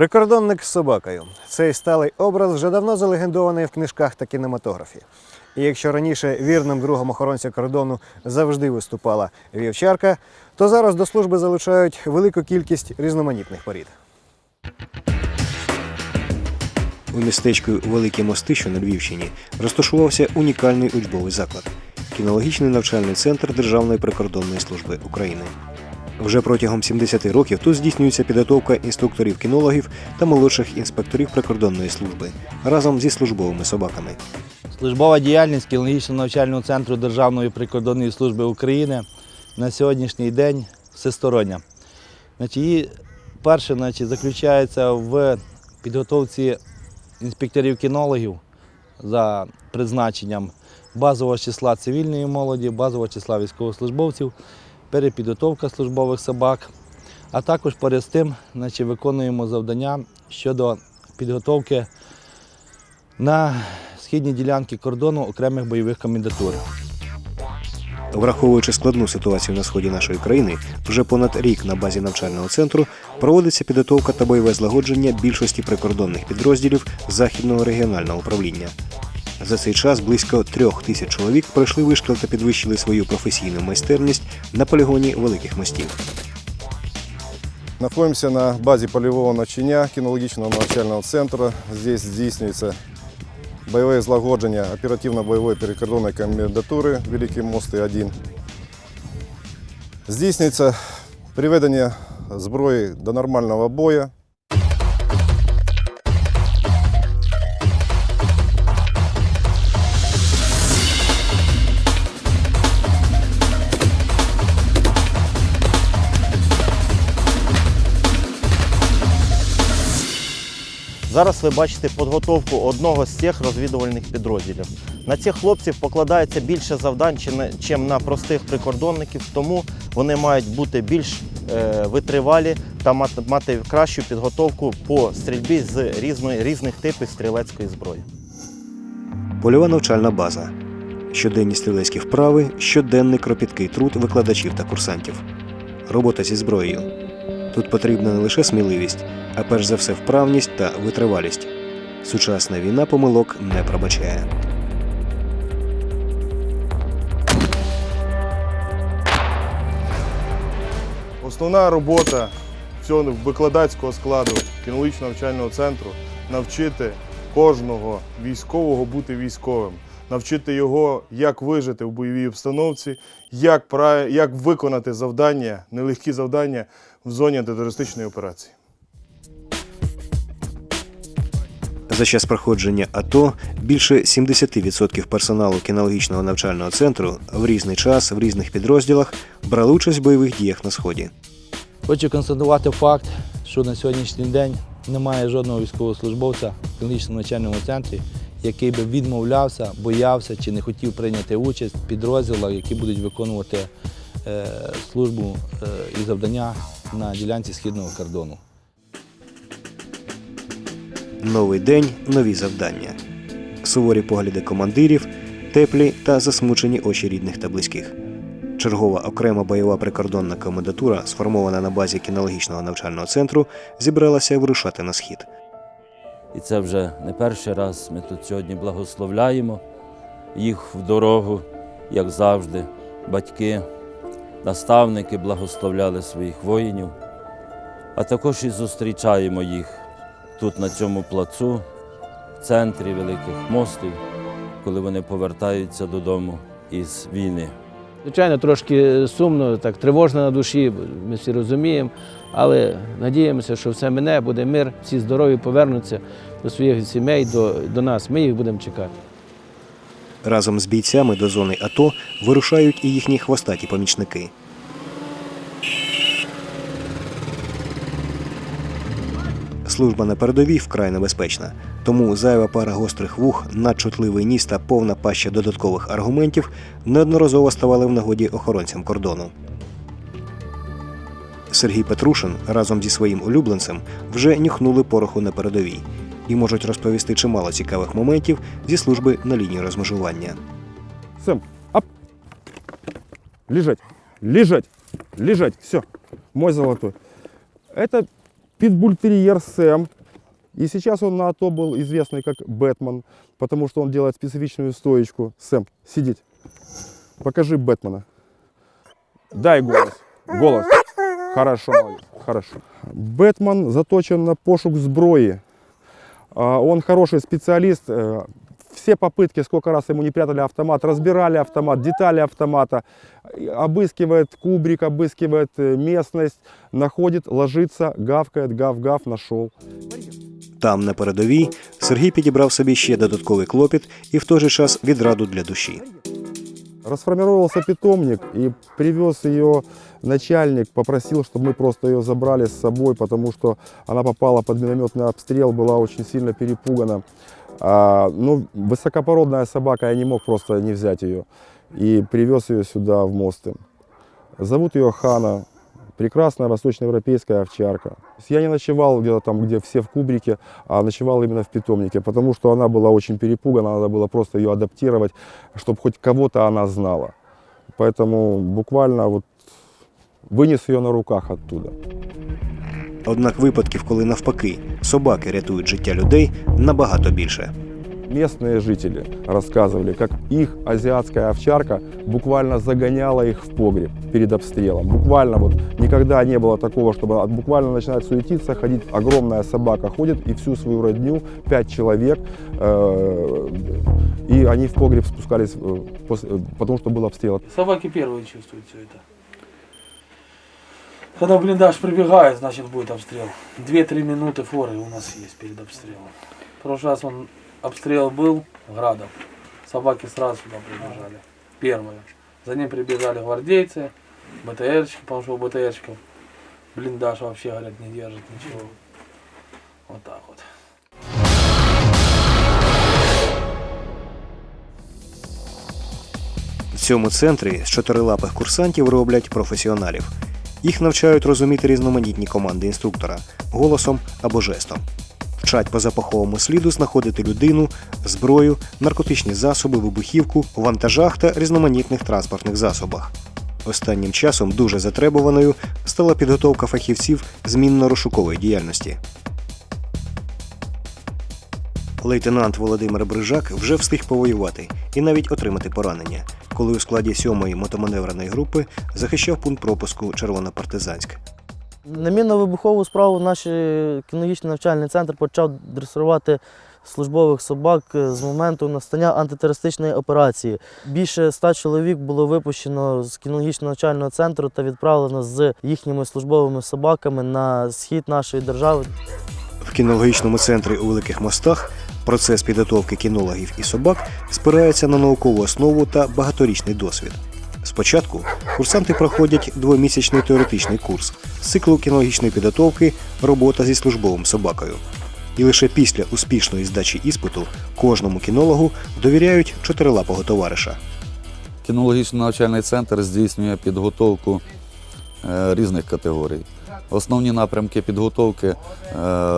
Прикордонник з собакою. Цей сталий образ вже давно залегендований в книжках та кінематографі. І якщо раніше вірним другом охоронця кордону завжди виступала вівчарка, то зараз до служби залучають велику кількість різноманітних порід. У містечку Великі Мости, що на Львівщині, розташувався унікальний учбовий заклад кінологічний навчальний центр Державної прикордонної служби України. Вже протягом 70 років тут здійснюється підготовка інструкторів-кінологів та молодших інспекторів прикордонної служби разом зі службовими собаками. Службова діяльність кінологічного навчального центру Державної прикордонної служби України на сьогоднішній день всестороння. Її перше значить, заключається в підготовці інспекторів-кінологів за призначенням базового числа цивільної молоді, базового числа військовослужбовців, перепідготовка службових собак, а також поряд з тим значить, виконуємо завдання щодо підготовки на східній ділянці кордону окремих бойових комендатур. Враховуючи складну ситуацію на сході нашої країни, вже понад рік на базі навчального центру проводиться підготовка та бойове злагодження більшості прикордонних підрозділів Західного регіонального управління. За цей час близько трьох тисяч чоловік пройшли вишкіл та підвищили свою професійну майстерність на полігоні великих мостів. Находимся на базе полевого начиня кинологічного навчального центру. Здесь здійснюється бойове злагодження оперативно-бойової перекордонної комендатури Великі Мости 1. Здійснюється приведення зброї до нормального бою. Зараз ви бачите підготовку одного з цих розвідувальних підрозділів. На цих хлопців покладається більше завдань, чи на- простих прикордонників, тому вони мають бути більш е, витривалі та мати кращу підготовку по стрільбі з різних типів стрілецької зброї. Польова навчальна база. Щоденні стрілецькі вправи, щоденний кропіткий труд викладачів та курсантів. Робота зі зброєю. Тут потрібна не лише сміливість, а перш за все вправність та витривалість. Сучасна війна помилок не пробачає. Основна робота всього викладацького складу кінологічного навчального центру навчити кожного військового бути військовим, навчити його, як вижити в бойовій обстановці, як, як виконати завдання, нелегкі завдання в зоні антитерористичної операції. За час проходження АТО більше 70% персоналу кінологічного навчального центру в різний час в різних підрозділах брали участь в бойових діях на сході. Хочу констатувати факт, що на сьогоднішній день немає жодного військовослужбовця в клінічному навчальному центрі, який би відмовлявся, боявся чи не хотів прийняти участь в підрозділах, які будуть виконувати е, службу е, і завдання на ділянці східного кордону. Новий день, нові завдання. Суворі погляди командирів, теплі та засмучені очі рідних та близьких. Чергова окрема бойова прикордонна комендатура, сформована на базі кінологічного навчального центру, зібралася вирушати на схід. І це вже не перший раз. Ми тут сьогодні благословляємо їх в дорогу, як завжди. Батьки, наставники благословляли своїх воїнів, а також і зустрічаємо їх тут, на цьому плацу, в центрі Великих мостів, коли вони повертаються додому із війни. Звичайно, трошки сумно, так тривожно на душі, ми всі розуміємо, але надіємося, що все мине, буде мир, всі здорові повернуться до своїх сімей, до, до нас. Ми їх будемо чекати. Разом з бійцями до зони АТО вирушають і їхні хвостаті помічники. Служба на передовій вкрай небезпечна, тому зайва пара гострих вух, надчутливий ніс та повна паща додаткових аргументів неодноразово ставали в нагоді охоронцям кордону. Сергій Петрушин разом зі своїм улюбленцем вже нюхнули пороху на передовій і можуть розповісти чимало цікавих моментів зі служби на лінії розмежування. Сэм, ап! Лежать, лежать, лежать, все, мой золотой. Это питбультерьер Сэм. И сейчас он на АТО был известный как Бэтмен, потому что он делает специфичную стоечку. Сэм, сидеть. Покажи Бэтмена. Дай голос. Голос. Хорошо, молодец. Хорошо. Бэтмен заточен на пошук зброи. А, Он хороший специалист. Э, Все попытки, сколько раз ему не прятали автомат, разбирали автомат, детали автомата, и обыскивает кубрик, обыскивает э, местность, находит, ложится, гавкает, гав-гав, нашел. Там, на передовій, Сергій підібрав собі ще додатковий клопіт і в той же час відраду для душі. Расформировался питомник и привез ее начальник, попросил, чтобы мы просто ее забрали с собой, потому что она попала под минометный обстрел, была очень сильно перепугана. А, ну, высокопородная собака, я не мог просто не взять ее. И привез ее сюда, в Мосты. Зовут ее Хана, прекрасная восточноевропейская овчарка. Я не ночевал где-то там, где все в кубрике, а ночевал именно в питомнике, потому что она была очень перепугана, надо было просто ее адаптировать, чтобы хоть кого-то она знала. Поэтому буквально вот вынес ее на руках оттуда. Однак випадків, коли навпаки собаки рятують життя людей, набагато більше. Местные жители рассказывали, как их азиатская овчарка буквально загоняла их в погреб перед обстрелом. Буквально вот никогда не было такого, чтобы буквально начинает суетиться, ходить. Огромная собака ходит и всю свою родню, пять человек, э, и они в погреб спускались, э, э, потому что был обстрел. Собаки первые чувствуют все это. Когда в блиндаж прибегает, значит будет обстрел. 2-3 минуты форы у нас есть перед обстрелом. В прошлый раз он обстрел был градом. Собаки сразу сюда прибежали. Первые. За ним прибежали гвардейцы, БТРщики, потому что у БТРщиков блиндаж вообще, говорят, не держит ничего. Вот так вот. В цьому центрі з чотирилапих курсантів роблять професіоналів. Їх навчають розуміти різноманітні команди інструктора голосом або жестом. Вчать по запаховому сліду знаходити людину, зброю, наркотичні засоби, вибухівку, вантажах та різноманітних транспортних засобах. Останнім часом дуже затребуваною стала підготовка фахівців змінно-розшукової діяльності. Лейтенант Володимир Брижак вже встиг повоювати і навіть отримати поранення, коли у складі сьомої мотоманевреної групи захищав пункт пропуску Червонопартизанськ. На мінно-вибухову справу наш кінологічний навчальний центр почав дресувати службових собак з моменту настання антитерористичної операції. Більше ста чоловік було випущено з кінологічного навчального центру та відправлено з їхніми службовими собаками на схід нашої держави. В кінологічному центрі у Великих Мостах процес підготовки кінологів і собак спирається на наукову основу та багаторічний досвід. Спочатку курсанти проходять двомісячний теоретичний курс з циклу кінологічної підготовки робота зі службовим собакою. І лише після успішної здачі іспиту кожному кінологу довіряють чотирилапого товариша. Кінологічний навчальний центр здійснює підготовку е, різних категорій. Основні напрямки підготовки е,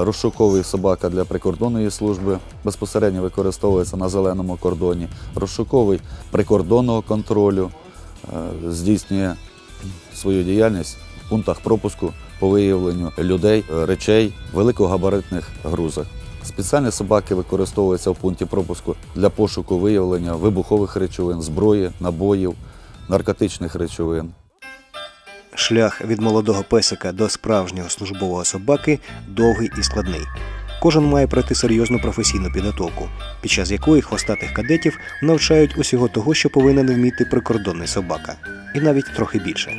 розшуковий собака для прикордонної служби безпосередньо використовується на зеленому кордоні, розшуковий прикордонного контролю е, здійснює свою діяльність в пунктах пропуску по виявленню людей, е, речей великогабаритних грузах. Спеціальні собаки використовуються в пункті пропуску для пошуку виявлення вибухових речовин, зброї, набоїв, наркотичних речовин. Шлях від молодого песика до справжнього службового собаки довгий і складний. Кожен має пройти серйозну професійну підготовку, під час якої хвостатих кадетів навчають усього того, що повинен вміти прикордонний собака, і навіть трохи більше.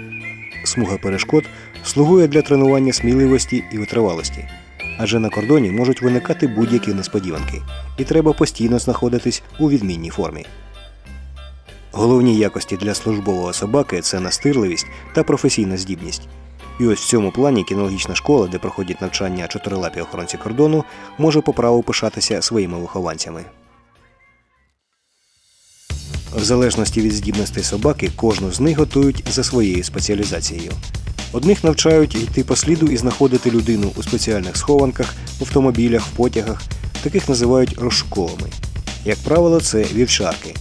Смуга перешкод слугує для тренування сміливості і витривалості, адже на кордоні можуть виникати будь-які несподіванки, і треба постійно знаходитись у відмінній формі. Головні якості для службового собаки це настирливість та професійна здібність. І ось в цьому плані кінологічна школа, де проходять навчання чотирилапі охоронці кордону, може по праву пишатися своїми вихованцями. В залежності від здібностей собаки, кожну з них готують за своєю спеціалізацією. Одних навчають йти по сліду і знаходити людину у спеціальних схованках, автомобілях, потягах. Таких називають розшуковими. Як правило, це вівчарки.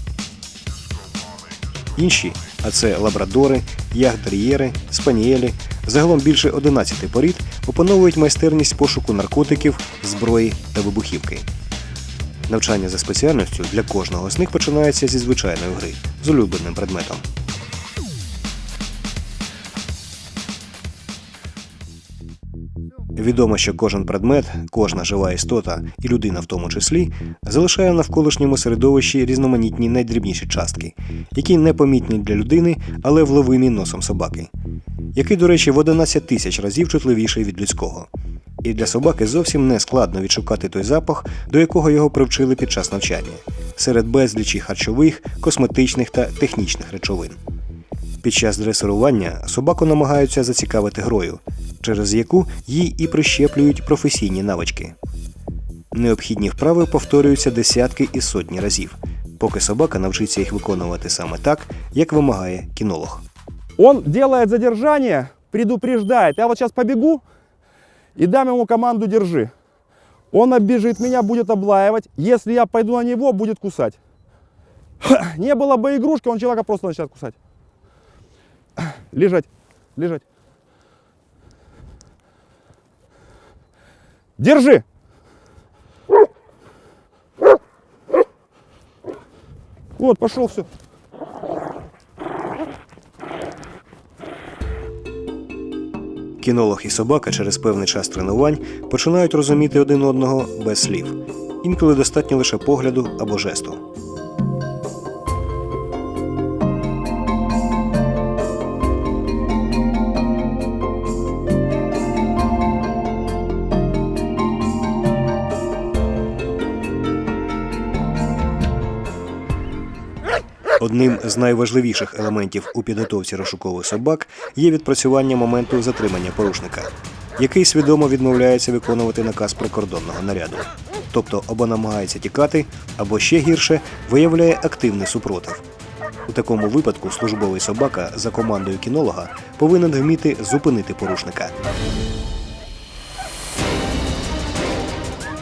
Інші А це лабрадори, ягдер'єри, спанієлі, загалом більше 11 порід опановують майстерність пошуку наркотиків, зброї та вибухівки. Навчання за спеціальністю для кожного з них починається зі звичайної гри з улюбленим предметом. Відомо, що кожен предмет, кожна жива істота і людина в тому числі залишає в навколишньому середовищі різноманітні найдрібніші частки, які непомітні для людини, але вловимі носом собаки, який, до речі, в 11 тисяч разів чутливіший від людського. І для собаки зовсім не складно відшукати той запах, до якого його привчили під час навчання, серед безлічі харчових, косметичних та технічних речовин. Під час дресирування собаку намагаються зацікавити грою, через яку їй і прищеплюють професійні навички. Необхідні вправи повторюються десятки і сотні разів, поки собака навчиться їх виконувати саме так, як вимагає кінолог. Он делает задержание, предупреждает. Я вот сейчас побегу и дам ему команду «держи». Он оббежит меня, будет облаивать. Если я пойду на него, будет кусать. Не было бы игрушки, он человека просто начнет кусать. Лежать, лежать. Держи! Вот, пошел все. Кінолог і собака через певний час тренувань починають розуміти один одного без слів. Інколи достатньо лише погляду або жесту. Одним з найважливіших елементів у підготовці розшукових собак є відпрацювання моменту затримання порушника, який свідомо відмовляється виконувати наказ прикордонного наряду. Тобто або намагається тікати, або ще гірше виявляє активний супротив. У такому випадку службовий собака за командою кінолога повинен вміти зупинити порушника.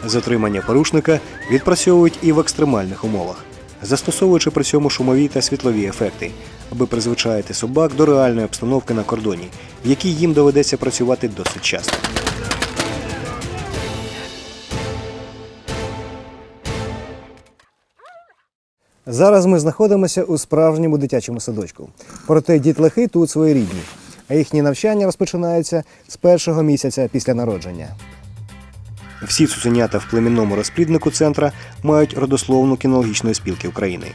Затримання порушника відпрацьовують і в екстремальних умовах, застосовуючи при цьому шумові та світлові ефекти, аби призвичаїти собак до реальної обстановки на кордоні, в якій їм доведеться працювати досить часто. Зараз ми знаходимося у справжньому дитячому садочку. Проте дітлахи тут своєрідні, а їхнє навчання розпочинається з першого місяця після народження. Всі цуценята в племінному розпліднику центра мають родословну кінологічної спілки України.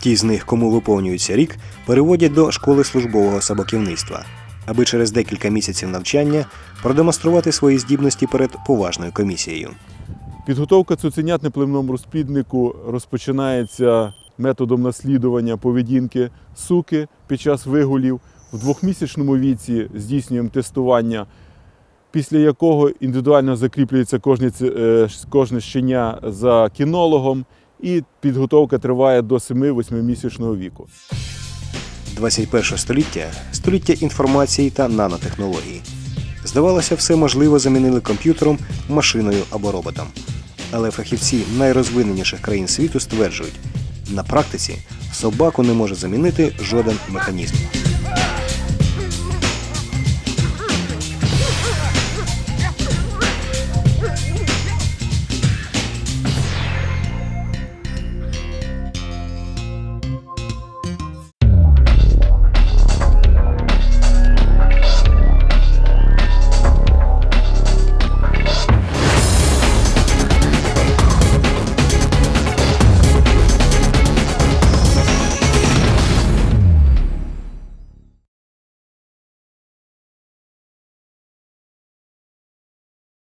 Ті з них, кому виповнюється рік, переводять до школи службового собаківництва, аби через декілька місяців навчання продемонструвати свої здібності перед поважною комісією. Підготовка цуценят на племному розпліднику розпочинається методом наслідування поведінки суки під час вигулів. В двохмісячному віці здійснюємо тестування, після якого індивідуально закріплюється кожне, е, кожне щеня за кінологом, і підготовка триває до 7-8 місячного віку. 21 століття століття інформації та нанотехнологій. Здавалося, все можливо замінили комп'ютером, машиною або роботом. Але фахівці найрозвиненіших країн світу стверджують, на практиці собаку не може замінити жоден механізм.